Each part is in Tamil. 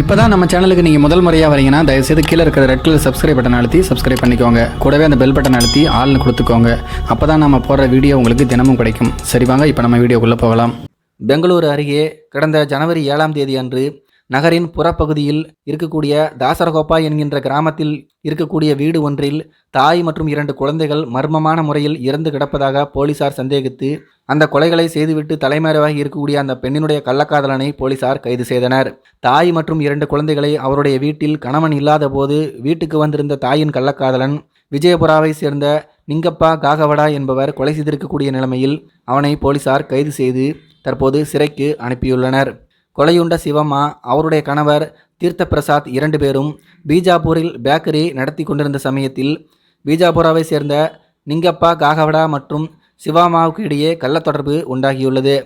இப்போ தான் நம்ம சேனலுக்கு நீங்கள் முதல் முறையாக வரீங்கன்னா தயவுசெய்து கீழே இருக்கிற ரெட் கலர் சப்ஸ்கிரைப் பட்டன் அழுத்தி சப்ஸ்கிரைப் பண்ணிக்கோங்க. கூடவே அந்த பெல் பட்டன் அழுத்தி ஆள்னு கொடுத்துக்கோங்க. அப்போ தான் நம்ம போடுற வீடியோ உங்களுக்கு தினமும் கிடைக்கும். சரி வாங்க இப்போ நம்ம வீடியோக்குள்ளே போகலாம். பெங்களூரு அருகே கடந்த ஜனவரி ஏழாம் தேதி அன்று நகரின் புறப்பகுதியில் இருக்கக்கூடிய தாசரகோப்பா என்கின்ற கிராமத்தில் இருக்கக்கூடிய வீடு ஒன்றில் தாய் மற்றும் இரண்டு குழந்தைகள் மர்மமான முறையில் இறந்து கிடப்பதாக போலீசார் சந்தேகித்து அந்த கொலைகளை செய்துவிட்டு தலைமறைவாகி இருக்கக்கூடிய அந்த பெண்ணினுடைய கள்ளக்காதலனை போலீசார் கைது செய்தனர். தாய் மற்றும் இரண்டு குழந்தைகளை அவருடைய வீட்டில் கணவன் இல்லாத போது வீட்டுக்கு வந்திருந்த தாயின் கள்ளக்காதலன் விஜயபுராவை சேர்ந்த நிங்கப்பா காகவடா என்பவர் கொலை செய்திருக்கக்கூடிய நிலைமையில் அவனை போலீசார் கைது செய்து தற்போது சிறைக்கு அனுப்பியுள்ளனர். கொலையுண்ட சிவம்மா அவருடைய கணவர் தீர்த்த பிரசாத் இரண்டு பேரும் பீஜாப்பூரில் பேக்கரி நடத்தி கொண்டிருந்த சமயத்தில் பீஜாபுராவை சேர்ந்த நிங்கப்பா காகவடா மற்றும் சிவாமாவுக்கு இடையே கள்ளத்தொடர்பு உண்டாகியுள்ளது.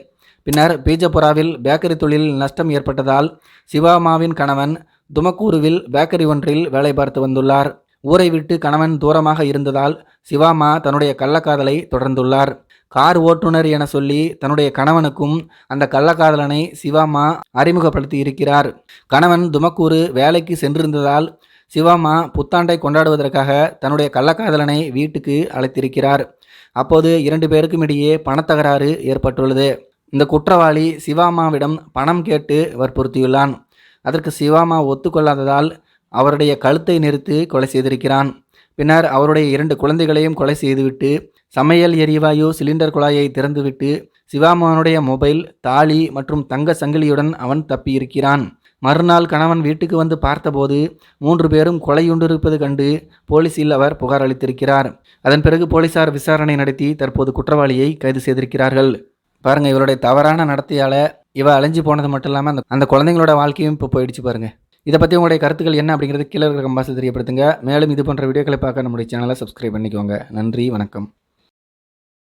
பின்னர் பீஜப்புராவில் பேக்கரி தொழிலில் நஷ்டம் ஏற்பட்டதால் சிவாமாவின் கணவன் துமக்கூருவில் பேக்கரி ஒன்றில் வேலை பார்த்து வந்துள்ளார். ஊரை விட்டு கணவன் தூரமாக இருந்ததால் சிவாமா தன்னுடைய கள்ளக்காதலை தொடர்ந்துள்ளார். கார் ஓட்டுநர் என சொல்லி தன்னுடைய கணவனுக்கும் அந்த கள்ளக்காதலனை சிவாமா அறிமுகப்படுத்தி இருக்கிறார் கணவன் துமக்கூரு வேலைக்கு சென்றிருந்ததால் சிவாமா புத்தாண்டை கொண்டாடுவதற்காக தன்னுடைய கள்ளக்காதலனை வீட்டுக்கு அழைத்திருக்கிறார். அப்போது இரண்டு பேருக்கும் இடையே பணத்தகராறு ஏற்பட்டுள்ளது. இந்த குற்றவாளி சிவாமாவிடம் பணம் கேட்டு வற்புறுத்தியுள்ளான். அதற்கு சிவாமா ஒத்துக்கொள்ளாததால் அவருடைய கழுத்தை நிறுத்தி கொலை செய்திருக்கிறான். பின்னர் அவருடைய இரண்டு குழந்தைகளையும் கொலை செய்துவிட்டு சமையல் எரிவாயு சிலிண்டர் குழாயை திறந்துவிட்டு சிவாமானுடைய மொபைல் தாலி மற்றும் தங்க சங்கிலியுடன் அவன் தப்பியிருக்கிறான். மறுநாள் கணவன் வீட்டுக்கு வந்து பார்த்தபோது மூன்று பேரும் கொலையுண்டிருப்பது கண்டு போலீஸில் அவர் புகார் அளித்திருக்கிறார். அதன் பிறகு போலீசார் விசாரணை நடத்தி தற்போது குற்றவாளியை கைது செய்திருக்கிறார்கள். பாருங்க இவருடைய தவறான நடத்தையால் இவ அலைஞ்சு போனது மட்டும் இல்லாமல் அந்த அந்த குழந்தைங்களோட வாழ்க்கையும் இப்போ போயிடுச்சு பாருங்க. இதை பற்றி உங்களுடைய கருத்துக்கள் என்ன அப்படிங்கிறது கீழே இருக்கிற கம்பாசை தெரியப்படுத்துங்க. மேலும் இது போன்ற வீடியோக்களை பார்க்க நம்முடைய சேனலை சப்ஸ்கிரைப் பண்ணிக்கோங்க. நன்றி வணக்கம்.